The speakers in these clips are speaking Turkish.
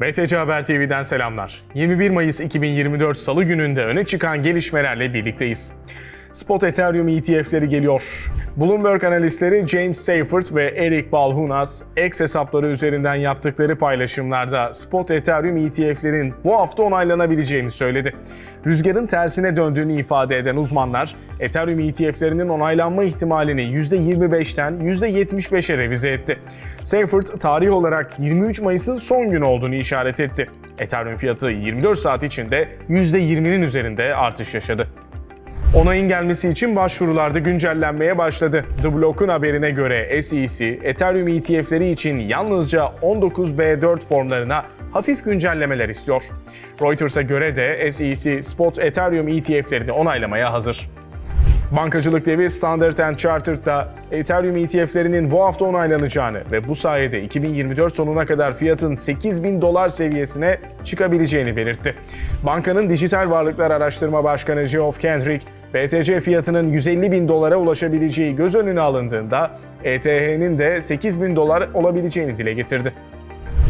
BTC Haber TV'den selamlar. 21 Mayıs 2024 Salı gününde öne çıkan gelişmelerle birlikteyiz. Spot Ethereum ETF'leri geliyor. Bloomberg analistleri James Seyfert ve Eric Balhunas, X hesapları üzerinden yaptıkları paylaşımlarda Spot Ethereum ETF'lerin bu hafta onaylanabileceğini söyledi. Rüzgarın tersine döndüğünü ifade eden uzmanlar, Ethereum ETF'lerinin onaylanma ihtimalini %25'ten %75'e revize etti. Seyfert, tarih olarak 23 Mayıs'ın son günü olduğunu işaret etti. Ethereum fiyatı 24 saat içinde %20'nin üzerinde artış yaşadı. Onayın gelmesi için başvurularda güncellenmeye başladı. The Block'un haberine göre SEC, Ethereum ETF'leri için yalnızca 19B4 formlarına hafif güncellemeler istiyor. Reuters'a göre de SEC, Spot Ethereum ETF'lerini onaylamaya hazır. Bankacılık devi Standard Chartered'da Ethereum ETF'lerinin bu hafta onaylanacağını ve bu sayede 2024 sonuna kadar fiyatın 8000 dolar seviyesine çıkabileceğini belirtti. Bankanın Dijital Varlıklar Araştırma Başkanı Geoff Kendrick, BTC fiyatının 150 bin dolara ulaşabileceği göz önüne alındığında ETH'nin de 8 bin dolar olabileceğini dile getirdi.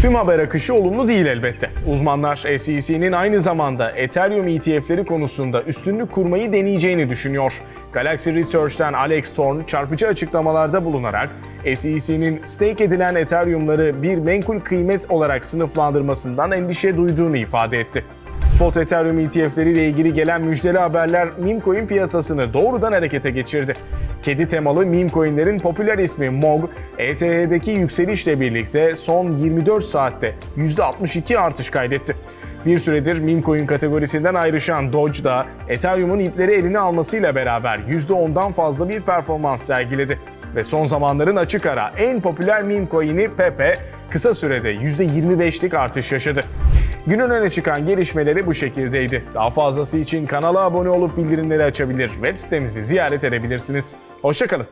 Tüm haber akışı olumlu değil elbette. Uzmanlar SEC'nin aynı zamanda Ethereum ETF'leri konusunda üstünlük kurmayı deneyeceğini düşünüyor. Galaxy Research'ten Alex Thorn çarpıcı açıklamalarda bulunarak SEC'nin stake edilen Ethereum'ları bir menkul kıymet olarak sınıflandırmasından endişe duyduğunu ifade etti. Spot Ethereum ETF'leri ile ilgili gelen müjdeli haberler meme piyasasını doğrudan harekete geçirdi. Kedi temalı meme coinlerin popüler ismi MOG, ETH'deki yükselişle birlikte son 24 saatte %62 artış kaydetti. Bir süredir meme coin kategorisinden ayrışan Doge da Ethereum'un ipleri eline almasıyla beraber %10'dan fazla bir performans sergiledi. Ve son zamanların açık ara en popüler meme coin'i Pepe kısa sürede %25'lik artış yaşadı. Günün öne çıkan gelişmeleri bu şekildeydi. Daha fazlası için kanala abone olup bildirimleri açabilir, web sitemizi ziyaret edebilirsiniz. Hoşçakalın.